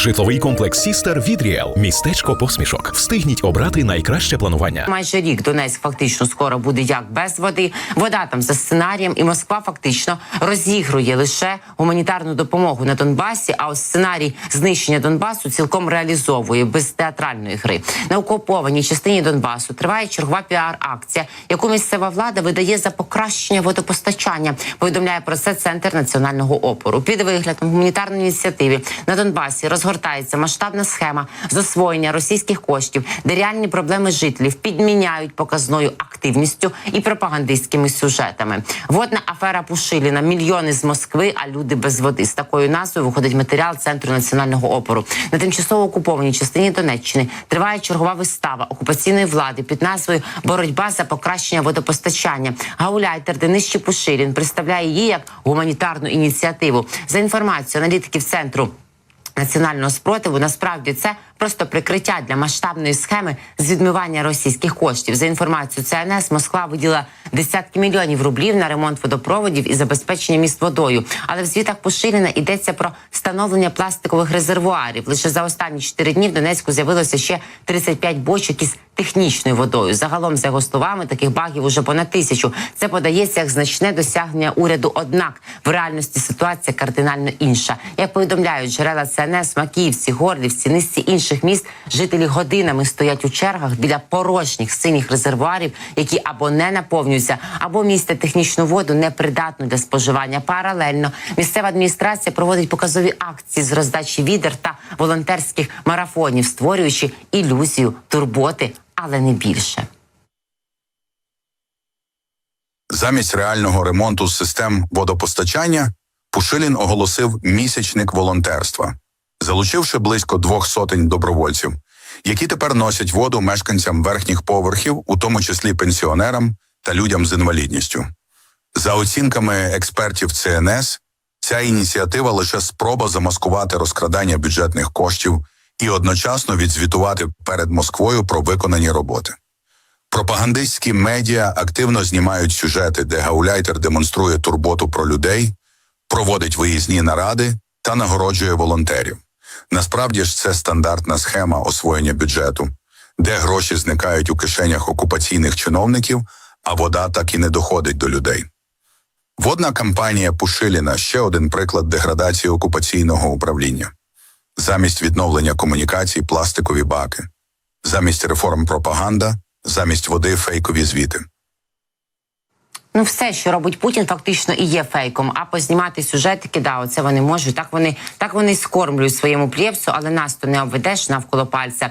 Житловий комплекс Сістер від Ріел. Містечко посмішок. Встигніть обрати найкраще планування. Майже рік Донецьк фактично скоро буде як без води. Вода там за сценарієм, і Москва фактично розігрує лише гуманітарну допомогу на Донбасі. А ось сценарій знищення Донбасу цілком реалізовує без театральної гри. На окупованій частині Донбасу триває чергова піар-акція, яку місцева влада видає за покращення водопостачання. Повідомляє про це центр національного опору. Під виглядом гуманітарної ініціативи на Донбасі розгортається масштабна схема засвоєння російських коштів, де реальні проблеми жителів підміняють показною активністю і пропагандистськими сюжетами. Водна афера Пушиліна, мільйони з Москви, а люди без води. З такою назвою виходить матеріал центру національного опору. На тимчасово окупованій частині Донеччини триває чергова вистава окупаційної влади під назвою Боротьба за покращення водопостачання. Гауляйтер Денис Чепушилін представляє її як гуманітарну ініціативу. За інформацією аналітиків центру. Національного спротиву. Насправді це просто прикриття для масштабної схеми з відмивання російських коштів. За інформацією ЦНС, Москва виділа десятки мільйонів рублів на ремонт водопроводів і забезпечення міст водою. Але в звітах Поширіна йдеться про встановлення пластикових резервуарів. Лише за останні 4 дні в Донецьку з'явилося ще 35 бочок із технічною водою. Загалом, за його словами, таких багів уже понад тисячу. Це подається як значне досягнення уряду. Однак в реальності ситуація кардинально інша. Як повідомляють джерела ЦНС, Макіївці, Горлівці, низці інших міст, жителі годинами стоять у чергах біля порожніх синіх резервуарів, які або не наповнюються, або містять технічну воду непридатну для споживання. Паралельно місцева адміністрація проводить показові акції з роздачі відер та волонтерських марафонів, створюючи ілюзію турботи, але не більше. Замість реального ремонту систем водопостачання Пушилін оголосив місячник волонтерства, залучивши близько двох сотень добровольців, які тепер носять воду мешканцям верхніх поверхів, у тому числі пенсіонерам та людям з інвалідністю. За оцінками експертів ЦНС, ця ініціатива лише спроба замаскувати розкрадання бюджетних коштів і одночасно відзвітувати перед Москвою про виконані роботи. Пропагандистські медіа активно знімають сюжети, де гауляйтер демонструє турботу про людей, проводить виїзні наради та нагороджує волонтерів. Насправді ж це стандартна схема освоєння бюджету, де гроші зникають у кишенях окупаційних чиновників, а вода так і не доходить до людей. Водна кампанія Пушиліна ще один приклад деградації окупаційного управління. Замість відновлення комунікацій пластикові баки, замість реформ пропаганда, замість води фейкові звіти. Ну, все, що робить Путін, фактично і є фейком. А познімати сюжетики, да, оце вони можуть. Так вони так вони скормлюють своєму плєвсу, але нас то не обведеш навколо пальця.